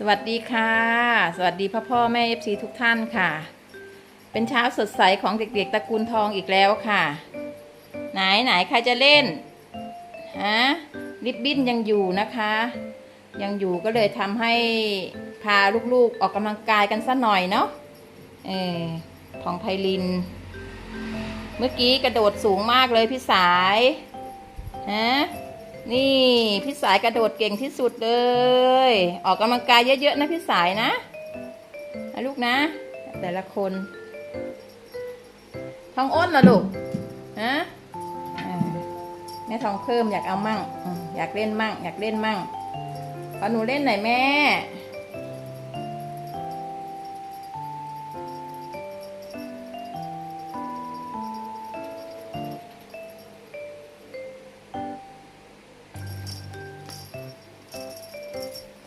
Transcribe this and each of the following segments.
สวัสดีค่ะ สวัสดีพ่อพ่อแม่เอฟซีทุกท่านค่ะ เป็นเช้าสดใสของเด็กๆตระกูลทองอีกแล้วค่ะ ไหนไหนใครจะเล่นฮะริบบิ้นยังอยู่นะคะ ยังอยู่ก็เลยทำให้พาลูกๆออกกำลังกายกันสักหน่อยเนาะเออทองไพลิน เมื่อกี้กระโดดสูงมากเลยพี่สายฮะ นี่พี่สายกระโดดเก่งที่สุดเลย ออกกำลังกายเยอะๆนะพี่สายนะนะลูกนะ แต่ละคนทองอ้นเหรอลูกฮะแม่ทองเพิ่มอยากเอามั่งอืมอยากเล่นมั่ง อยากเล่นมั่งขอหนูเล่นหน่อยแม่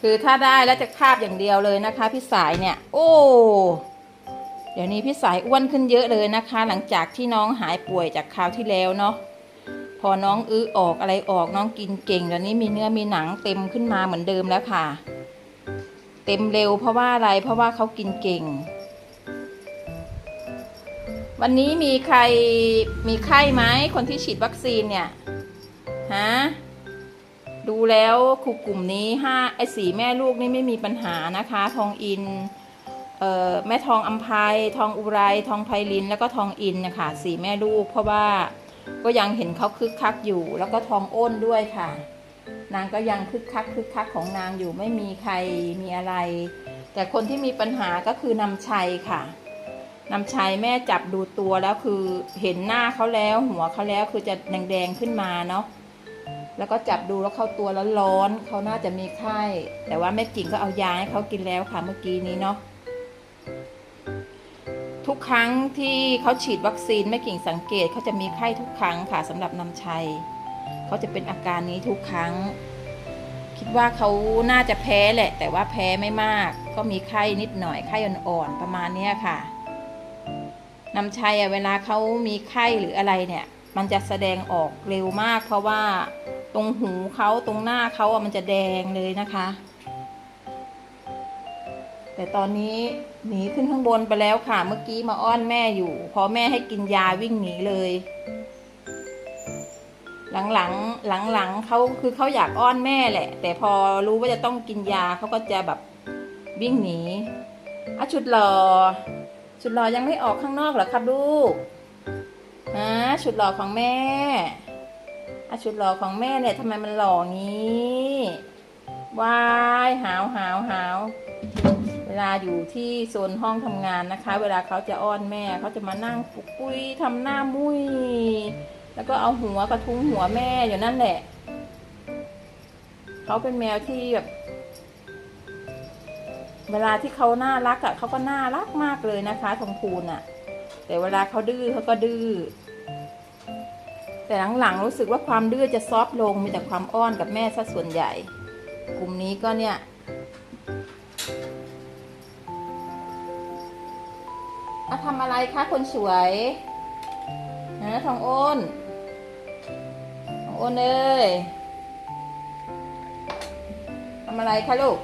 คือถ้าได้แล้วจะคาบอย่างเดียวเลยนะคะ พี่สายเนี่ย โอ้เดี๋ยวนี้พี่สายอ้วนขึ้นเยอะเลยนะคะ หลังจากที่น้องหายป่วยจากคราวที่แล้วเนาะพอน้องอื้อออกอะไรออกน้องกินเก่งเดี๋ยวนี้มีเนื้อมีหนังเต็มขึ้นมาเหมือนเดิมแล้วค่ะ เต็มเร็วเพราะว่าอะไรเพราะว่าเขากินเก่ง วันนี้มีใครมีไข้ไหมคนที่ฉีดวัคซีนเนี่ยฮะ ดูแล้วครูกลุ่มนี้ห้าไอ้สีแม่ลูกนี่ไม่มีปัญหานะคะ ทองอินออแม่ทองอัมภัยทองอุไร ทองไพลิน แล้วก็ทองอินนะคะสีแม่ลูก เพราะว่าก็ยังเห็นเขาคึกคักอยู่ แล้วก็ทองอ้นด้วยค่ะ นางก็ยังคึกคักคึกคักของนางอยู่ไม่มีใครมีอะไร แต่คนที่มีปัญหาก็คือนำชัยค่ะนำชัยแม่จับดูตัวแล้วคือเห็นหน้าเขาแล้ว หัวเขาแล้วคือจะแดงๆขึ้นมาเนาะ แล้วก็จับดูแล้วเข้าตัวแล้วร้อนเขาน่าจะมีไข้ แต่ว่าแม่กิ่งก็เอายาให้เขากินแล้วค่ะเมื่อกี้นี้เนาะทุกครั้งที่เขาฉีดวัคซีนแม่กิ่งสังเกตเขาจะมีไข้ทุกครั้งค่ะสำหรับนำชัยเขาจะเป็นอาการนี้ทุกครั้ง คิดว่าเขาน่าจะแพ้แหละ แต่ว่าแพ้ไม่มาก ก็มีไข้นิดหน่อยไข้อ่อนๆประมาณเนี้ค่ะนำชัยเวลาเขามีไข้หรืออะไรเนี่ย มันจะแสดงออกเร็วมาก เพราะว่าตรงหูเขาตรงหน้าเขาอะมันจะแดงเลยนะคะ แต่ตอนนี้หนีขึ้นข้างบนไปแล้วค่ะ เมื่อกี้มาอ้อนแม่อยู่ พอแม่ให้กินยาวิ่งหนีเลย หลังๆหลังๆเขาคือเขาอยากอ้อนแม่แหละ แต่พอรู้ว่าจะต้องกินยาเขาก็จะแบบวิ่งหนีอะชุดหล่อชุดหลอยังไม่ออกข้างนอกเหรอครับลูก ชุดหล่อของแม่อะชุดหล่อของแม่เนี่ยทำไมมันหล่องี้วายหาวหาวหาวเวลาอยู่ที่โซนห้องทำงานนะคะ เวลาเขาจะอ้อนแม่เขาจะมานั่งปุกปุยทำหน้ามุ้ยแล้วก็เอาหัวกระทุ้งหัวแม่อยู่นั่นแหละ เขาเป็นแมวที่แบบเวลาที่เขาน่ารักอะ่ะเขาก็น่ารักมากเลยนะคะทองคูณอะ แต่เวลาเขาดื้อเขาก็ดื้อ แต่หลังๆรู้สึกว่าความดื้อจะซอฟลงมีแต่ความอ้อนกับแม่ซะส่วนใหญ่ กลุ่มนี้ก็เนี่ยอะทำอะไรคะคนสวยนะทองอ้นทองอ้นเอ้ยทำอะไรคะลูก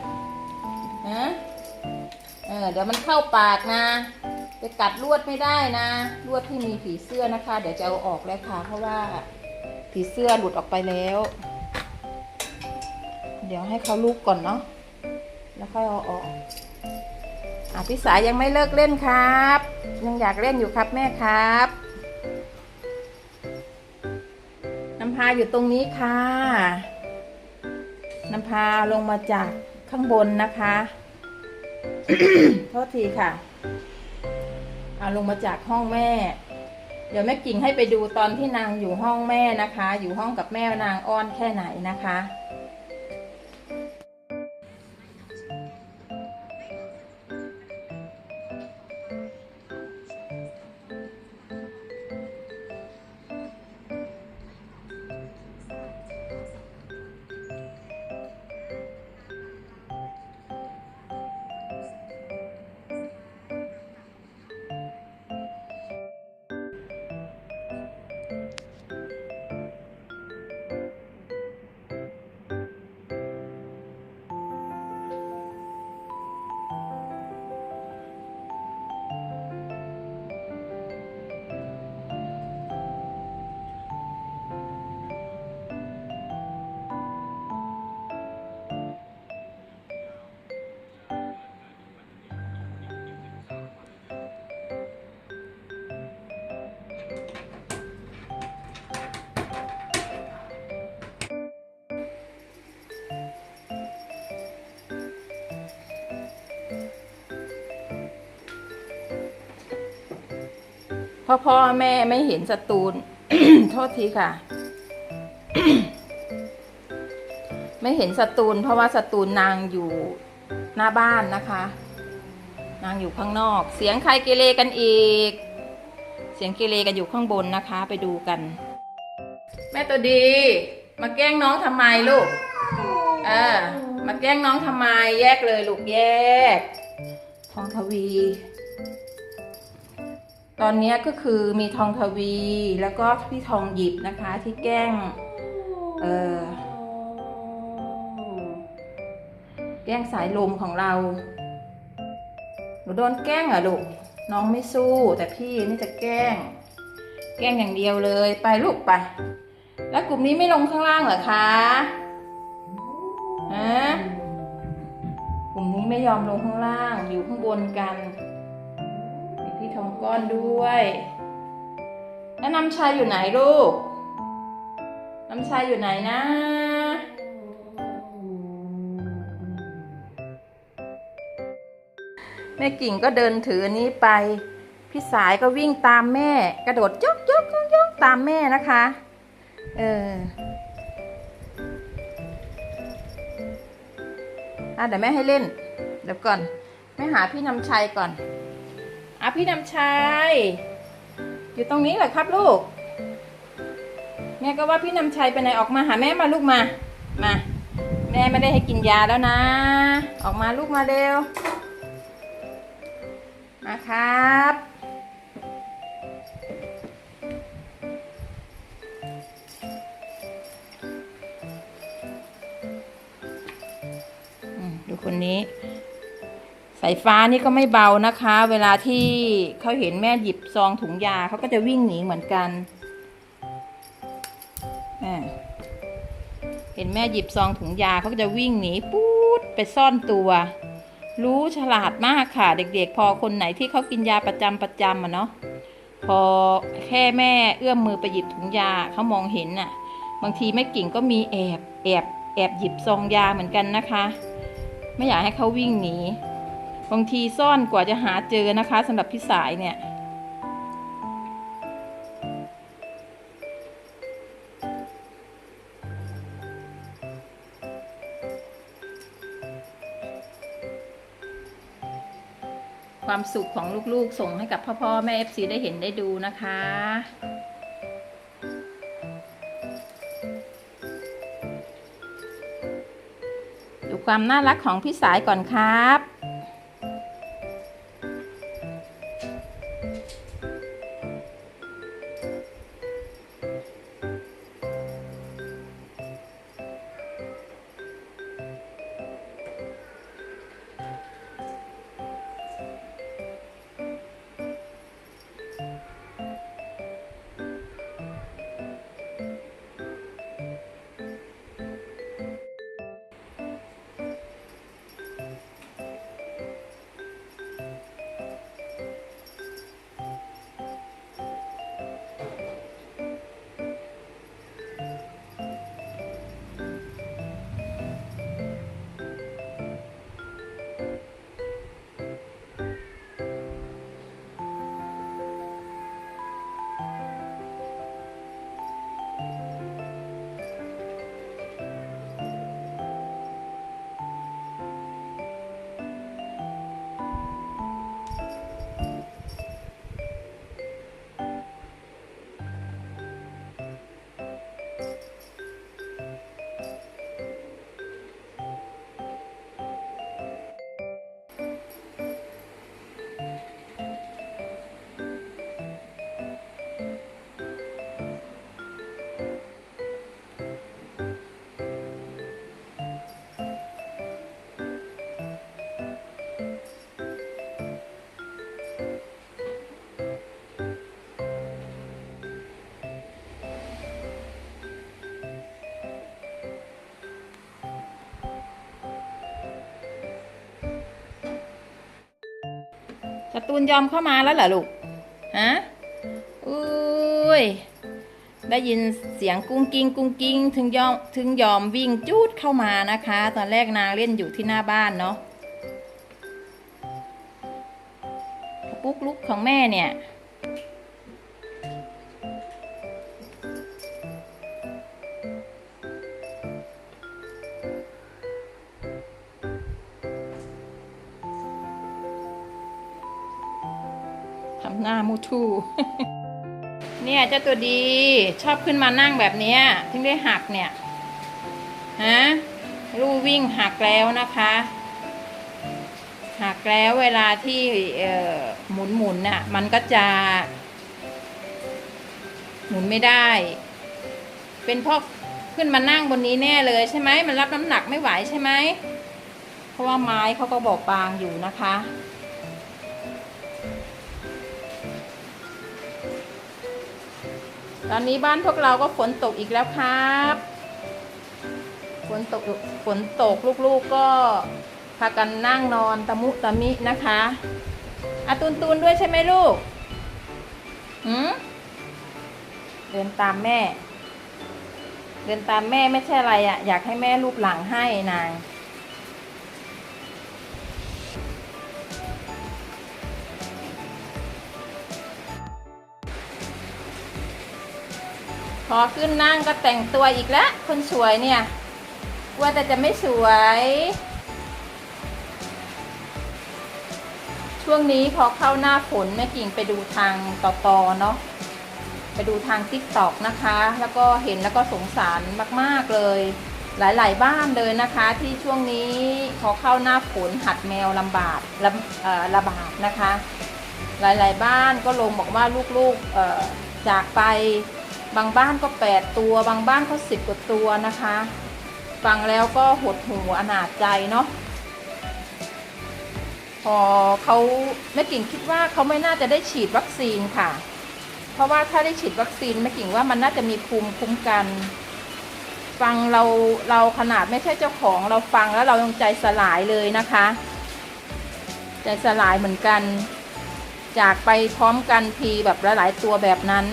ฮะเออเดี๋ยวมันเข้าปากนะ จะกัดลวดไม่ได้นะ ลวดที่มีผีเสื้อนะคะ เดี๋ยวจะเอาออกแล้วค่ะ เพราะว่าผีเสื้อหลุดออกไปแล้ว เดี๋ยวให้เขาลูกก่อนเนาะแล้วค่อยเอาออกอะพี่สายยังไม่เลิกเล่นครับ ยังอยากเล่นอยู่ครับแม่ครับน้ำพาอยู่ตรงนี้ค่ะน้ำพาลงมาจากข้างบนนะคะ โทษทีค่ะ เอาลงมาจากห้องแม่ เดี๋ยวแม่กิ่งให้ไปดูตอนที่นางอยู่ห้องแม่นะคะ อยู่ห้องกับแม่นางอ้อนแค่ไหนนะคะ พ่อพ่อแม่ไม่เห็นสตูนโทษทีค่ะ ไม่เห็นสตูนเพราะว่าสตูนนางอยู่หน้าบ้านนะคะ นางอยู่ข้างนอก เสียงใครเกเรกันอีก เสียงเกเรกันอยู่ข้างบนนะคะ ไปดูกัน แม่ตัวดี มาแกล้งน้องทำไมลูก เออ มาแกล้งน้องทำไม แยกเลยลูกแยก ทองทวี ตอนนี้ก็คือมีทองทวีแล้วก็พี่ทองหยิบนะคะที่แกล้งเออแกล้งสายลมของเราหนูโดนแกล้งเหรอลูกน้องไม่สู้แต่พี่นี่จะแกล้ง แกล้งอย่างเดียวเลยไปลูกไป แล้วกลุ่มนี้ไม่ลงข้างล่างเหรอคะฮะกลุ่มนี้ไม่ยอมลงข้างล่างอยู่ข้างบนกัน ทองก้อนด้วยแล้วน้ำชายอยู่ไหนลูก น้ำชายอยู่ไหนนะ แม่กิ่งก็เดินถืออันนี้ไป พี่สายก็วิ่งตามแม่ กระโดดยกยกยกยกตามแม่นะคะ เอออะเดี๋ยวแม่ให้เล่น เดี๋ยวก่อน แม่หาพี่นำชัยก่อน อะพี่นำชัย อยู่ตรงนี้เหรอครับลูก แม่ก็ว่าพี่นำชัยไปไหนออกมาหาแม่มาลูกมา มา แม่ไม่ได้ให้กินยาแล้วนะ ออกมาลูกมาเร็ว มาครับดูคนนี้ สายฟ้านี่ก็ไม่เบานะคะ เวลาที่เขาเห็นแม่หยิบซองถุงยาเขาก็จะวิ่งหนีเหมือนกันอ่าเห็นแม่หยิบซองถุงยาเขาก็จะวิ่งหนีปู๊ดไปซ่อนตัว รู้ฉลาดมากค่ะ เด็กๆ พอคนไหนที่เขากินยาประจำประจำอะเนาะพอแค่แม่เอื้อมมือไปหยิบถุงยาเขามองเห็นน่ะ บางทีแม่กิ่งก็มีแอบแอบแอบหยิบซองยาเหมือนกันนะคะ ไม่อยากให้เขาวิ่งหนี บางทีซ่อนกว่าจะหาเจอนะคะสำหรับพี่สายเนี่ย ความสุขของลูกๆส่งให้กับพ่อพ่อแม่เอฟซีได้เห็นได้ดูนะคะดูความน่ารักของพี่สายก่อนครับ สตูนยอมเข้ามาแล้วเหรอลูก ฮะ อุ้ย ได้ยินเสียงกุ้งกิ้งกุ้งกิ้งถึงยอมถึงยอมวิ่งจูดเข้ามานะคะ ตอนแรกนางเล่นอยู่ที่หน้าบ้านเนาะปุ๊กลุกของแม่เนี่ย ทูเนี่ยเจ้าตัวดีชอบขึ้นมานั่งแบบเนี้ยถึงได้หักเนี่ยฮะลู่วิ่งหักแล้วนะคะ หักแล้วเวลาที่หมุนหมุนน่ะ มันก็จะ หมุนไม่ได้ เป็นเพราะขึ้นมานั่งบนนี้แน่เลยใช่ไหมมันรับน้ำหนักไม่ไหวใช่ไหมเพราะว่าไม้เขาก็บอกบางอยู่นะคะ ตอนนี้บ้านพวกเราก็ฝนตกอีกแล้วครับ ฝนตกฝนตกลูกๆก็พากันนั่งนอนตะมุตะมินะคะอาตูนตูนด้วยใช่ไหมลูกหืมเดินตามแม่ เดินตามแม่ไม่ใช่อะไรอะ่ะ อยากให้แม่รูปหลังให้นาง พอขึ้นนั่งก็แต่งตัวอีกแล้วคนสวยเนี่ยว่าแต่จะไม่สวย ช่วงนี้พอเข้าหน้าฝนแม่กิ่งไปดูทางต่อตอเนาะไปดูทางติ๊กตอกนะคะ แล้วก็เห็นแล้วก็สงสารมากๆเลย หลายๆบ้านเลยนะคะ ที่ช่วงนี้พอเข้าหน้าฝนหัดแมวลำบากลำอ่อระบาดนะคะ หลายๆบ้านก็ลงบอกว่าลูกๆอ่อจากไป บางบ้านก็ 8 ตัว บางบ้านก็ 10 กว่าตัวนะคะ ฟังแล้วก็หดหูอนาจใจเนาะพอเขาแม่กิ่งคิดว่าเขาไม่น่าจะได้ฉีดวัคซีนค่ะ เพราะว่าถ้าได้ฉีดวัคซีนแม่กิ่งว่ามันน่าจะมีภูมิคุ้มกัน ฟังเราเราขนาดไม่ใช่เจ้าของเราฟังแล้วเรายังใจสลายเลยนะคะ ใจสลายเหมือนกัน จากไปพร้อมกันทีแบบหลายๆตัวแบบนั้น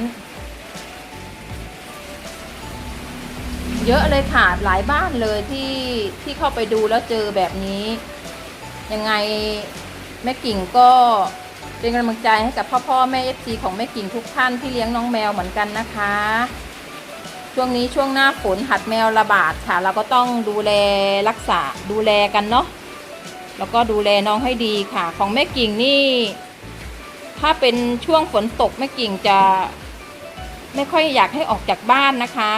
เยอะเลยค่ะหลายบ้านเลยที่ที่เข้าไปดูแล้วเจอแบบนี้ ยังไงแม่กิ่งก็เป็นกำลังใจให้กับพ่อพ่อแม่เอฟซีของแม่กิ่งทุกท่านที่เลี้ยงน้องแมวเหมือนกันนะคะ ช่วงนี้ช่วงหน้าฝนหัดแมวระบาดค่ะ เราก็ต้องดูแลรักษาดูแลกันเนาะแล้วก็ดูแลน้องให้ดีค่ะ ของแม่กิ่งนี่ ถ้าเป็นช่วงฝนตกแม่กิ่งจะไม่ค่อยอยากให้ออกจากบ้านนะคะ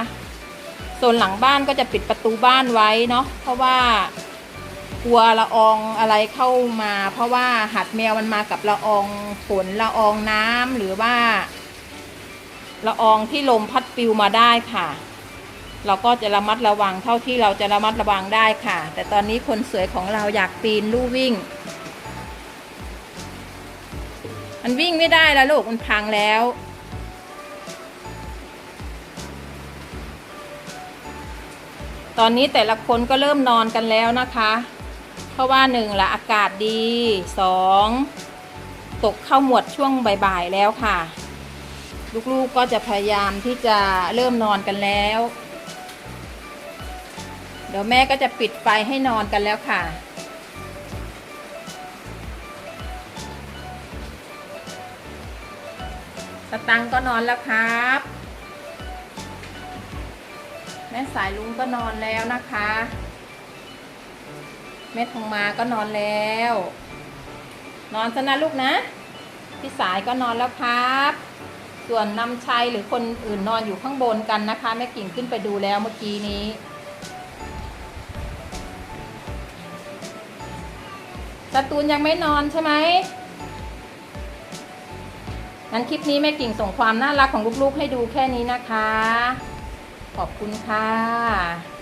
โซนหลังบ้านก็จะปิดประตูบ้านไว้เนาะเพราะว่ากลัวละอองอะไรเข้ามา เพราะว่าหัดแมวมันมากับละอองฝนละอองน้ำหรือว่า ละอองที่ลมพัดปิวมาได้ค่ะ เราก็จะระมัดระวังเท่าที่เราจะระมัดระวังได้ค่ะ แต่ตอนนี้คนสวยของเราอยากปีนลู่วิ่ง มันวิ่งไม่ได้แล้วลูกมันพังแล้ว ตอนนี้แต่ละคนก็เริ่มนอนกันแล้วนะคะ เพราะว่าหนึ่งละอากาศดีสองตกเข้าหมวดช่วงบ่ายๆแล้วค่ะ ลูกๆก็จะพยายามที่จะเริ่มนอนกันแล้ว เดี๋ยวแม่ก็จะปิดไฟให้นอนกันแล้วค่ะสตังค์ก็นอนแล้วครับ แม่สายลุงก็นอนแล้วนะคะ แม่ทองมาก็นอนแล้ว นอนซะนะลูกนะ พี่สายก็นอนแล้วครับ ส่วนนำชัยหรือคนอื่นนอนอยู่ข้างบนกันนะคะ แม่กิ่งขึ้นไปดูแล้วเมื่อกี้นี้สตูนยังไม่นอนใช่ไหมงั้นคลิปนี้แม่กิ่งส่งความน่ารักของลูกๆให้ดูแค่นี้นะคะ ขอบคุณค่ะ